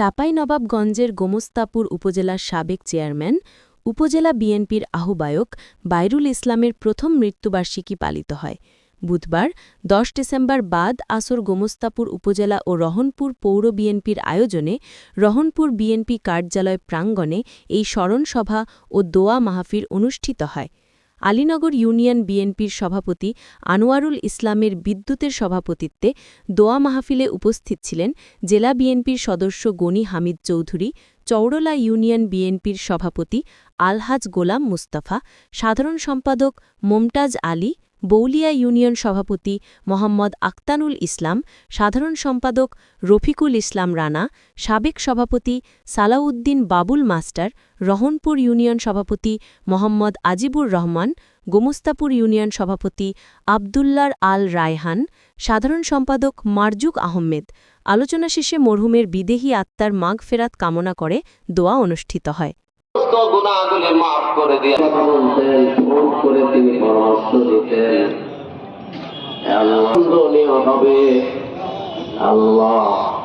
চাঁপাইনবাবগঞ্জের গোমস্তাপুর উপজেলার সাবেক চেয়ারম্যান, উপজেলা বিএনপির আহ্বায়ক বাইরুল ইসলামের প্রথম মৃত্যুবার্ষিকী পালিত হয়। বুধবার, দশ ডিসেম্বর বাদ আসর গোমস্তাপুর উপজেলা ও রহনপুর পৌর বিএনপির আয়োজনে রহনপুর বিএনপি কার্যালয় প্রাঙ্গণে এই স্মরণসভা ও দোয়া মাহফির অনুষ্ঠিত হয়। আলীনগর ইউনিয়ন বিএনপির সভাপতি আনোয়ারুল ইসলামের বিদ্যুতের সভাপতিত্বে দোয়া মাহফিলে উপস্থিত ছিলেন জেলা বিএনপির সদস্য গনি হামিদ চৌধুরী চৌড়লা ইউনিয়ন বিএনপির সভাপতি আলহাজ গোলাম মুস্তাফা, সাধারণ সম্পাদক মোমতাজ আলী বৌলিয়া ইউনিয়ন সভাপতি মোহাম্মদ আক্তানুল ইসলাম, সাধারণ সম্পাদক রফিকুল ইসলাম রানা, সাবেক সভাপতি সালাউদ্দিন বাবুল মাস্টার, রহনপুর ইউনিয়ন সভাপতি মোহাম্মদ আজিবুর রহমান, গোমস্তাপুর ইউনিয়ন সভাপতি আবদুল্লার আল রায়হান, সাধারণ সম্পাদক মারজুক আহমেদ। আলোচনা শেষে মরহুমের বিদেহী আত্মার মাগ ফেরাত কামনা করে দোয়া অনুষ্ঠিত হয়। করে তিনি পরামর্শ দিতেন। আল্লাহ হবে। আল্লাহ